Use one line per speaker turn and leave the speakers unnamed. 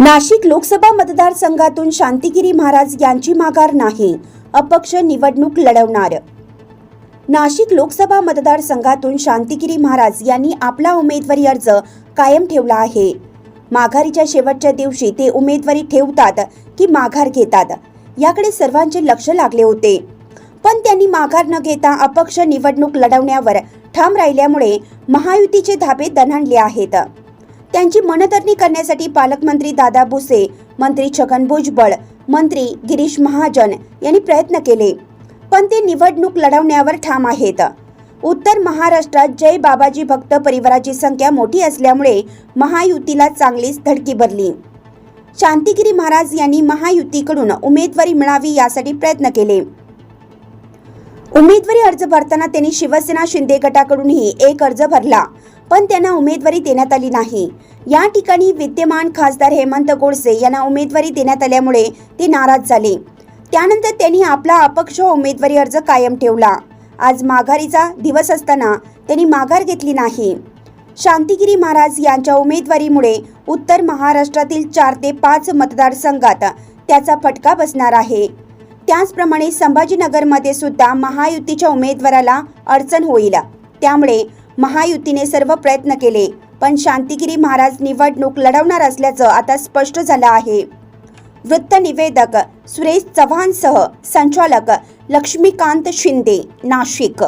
नाशिक लोकसभा मतदारसंघातून शांतिगिरी महाराज यांची माघार नाही. अपक्ष निवडणूक लढवणार. नाशिक लोकसभा मतदारसंघातून शांतिगिरी महाराज यांनी आपला उमेदवारी अर्ज कायम ठेवला आहे. माघारीच्या शेवटच्या दिवशी ते उमेदवारी ठेवतात की माघार घेतात याकडे सर्वांचे लक्ष लागले होते. पण त्यांनी माघार न घेता अपक्ष निवडणूक लढवण्यावर ठाम राहिल्यामुळे महायुतीचे धाबे दणाणले आहेत. त्यांची मनधरणी करण्यासाठी पालकमंत्री दादा भुसे मंत्री छगन भुजबळ मंत्री गिरीश महाजन यांनी प्रयत्न केले. पण ते निवडणूक लढवण्यावर ठाम आहेत. उत्तर महाराष्ट्रात जय बाबाजी भक्त परिवाराची संख्या मोठी असल्यामुळे महायुतीला चांगलीच धडकी भरली. शांतिगिरी महाराज यांनी महायुतीकडून उमेदवारी मिळावी यासाठी प्रयत्न केले. उमेदवारी अर्ज भरताना त्यांनी शिवसेना शिंदे गटाकडूनही एक अर्ज भरला. पण त्यांना उमेदवारी देण्यात आली नाही. या ठिकाणी विद्यमान खासदार हेमंत गोडसे यांना उमेदवारी देण्यात आल्यामुळे ते नाराज झाले. त्यानंतर त्यांनी आपला अपक्ष उमेदवारी अर्ज कायम ठेवला. आज माघारीचा दिवस असताना त्यांनी माघार घेतली नाही. शांतिगिरी महाराज यांच्या उमेदवारीमुळे उत्तर महाराष्ट्रातील चार ते पाच मतदारसंघात त्याचा फटका बसणार आहे. त्याचप्रमाणे संभाजीनगरमध्ये सुद्धा महायुतीच्या उमेदवाराला अडचण होईल. त्यामुळे महायुतीने सर्व प्रयत्न केले पण शांतिगिरी महाराज निवडणूक लढवणार असल्याचं आता स्पष्ट झालं आहे. वृत्त निवेदक सुरेश चव्हाणसह संचालक लक्ष्मीकांत शिंदे नाशिक.